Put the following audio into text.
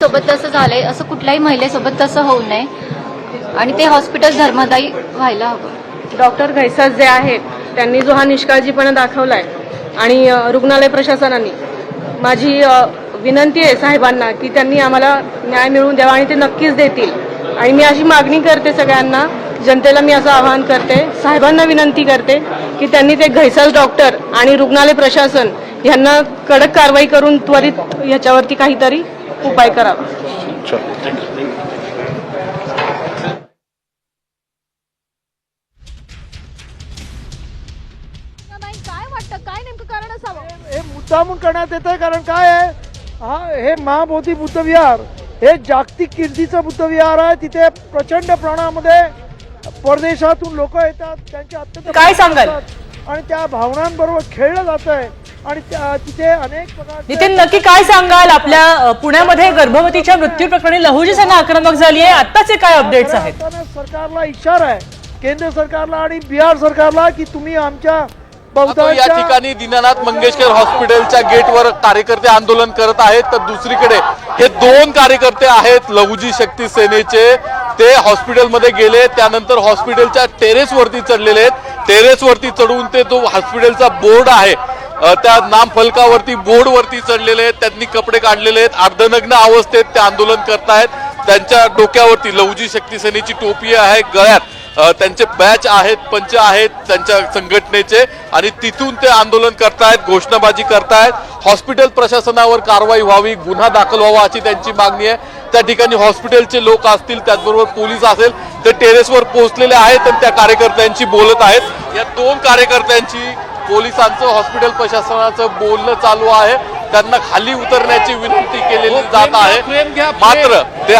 सोबत तसं झालंय. असं कुठल्याही महिलेसोबत तसं होऊ नये. आणि ते हॉस्पिटल धर्मदायी व्हायला हवं. डॉक्टर घैसास जे आहेत त्यांनी जो हा निष्काळजीपणा दाखवलाय आणि रुग्णालय प्रशासनाने माझी विनंती आहे साहेबांना की त्यांनी आम्हाला न्याय मिळवून द्यावा आणि ते नक्कीच देतील. आणि मी अशी मागणी करते सगळ्यांना जनतेला मी असं आवाहन करते साहेबांना विनंती करते की त्यांनी ते घैसास डॉक्टर आणि रुग्णालय प्रशासन यांना कडक कारवाई करून त्वरित याच्यावरती काहीतरी उपाय करावा काय वाटतं? काय नेमकं कारण असावं? हे मुद्दामून करण्यात येत आहे कारण काय आहे? हा हे महाबोधी बुद्धविहार हे जागतिक कीर्तीचं बुद्धविहार आहे. तिथे प्रचंड प्रमाणामध्ये परदेशातून लोक येतात. त्यांचे अत्यंत काय सांगाल? असतात. आणि त्या भावनांबरोबर खेळलं जात आहे आणि तिथे अनेक नितीन नक्की काय सांगाल? आपल्या पुण्यामध्ये गर्भवतीच्या मृत्यू प्रकरणी लहुजी सेना आक्रमक झाली आहे. आत्ताचे काय अपडेट्स आहेत? सरकारला इशारा आहे. केंद्र सरकारला आणि बिहार सरकारला की तुम्ही आमच्या या ठिकाणी दीनानाथ मंगेशकर हॉस्पिटलच्या गेटवर कार्यकर्ते आंदोलन करत आहेत. तर दुसरीकडे हे दोन कार्यकर्ते आहेत लहुजी शक्ती सेनेचे. ते हॉस्पिटलमध्ये गेले. त्यानंतर हॉस्पिटलच्या टेरेस वरती चढलेले आहेत. टेरेस वरती चढून ते जो हॉस्पिटलचा बोर्ड आहे त्या नाम फलकावरती बोर्ड वरती चढलेले आहेत त्यांनी कपडे काढलेले आहेत अर्धनग्न अवस्थेत ते आंदोलन करतायत त्यांच्या डोक्यावरती लवजी शक्ती सेनेची टोपी आहे गळ्यात. त्यांचे बॅच आहेत पंच आहेत त्यांच्या संघटनेचे आणि तिथून ते आंदोलन करतायत घोषणाबाजी करतायत. हॉस्पिटल प्रशासनावर कारवाई व्हावी गुन्हा दाखल व्हावा अशी त्यांची मागणी आहे. त्या ठिकाणी हॉस्पिटलचे लोक असतील त्याचबरोबर पोलीस असेल ते टेरेसवर पोहोचलेले आहेत आणि त्या कार्यकर्त्यांशी बोलत आहेत. या दोन कार्यकर्त्यांची पोलिसांचं हॉस्पिटल प्रशासनाचं बोलणं चालू आहे. त्यांना खाली उतरण्याची विनंती केलेली जात आहे. मात्र ते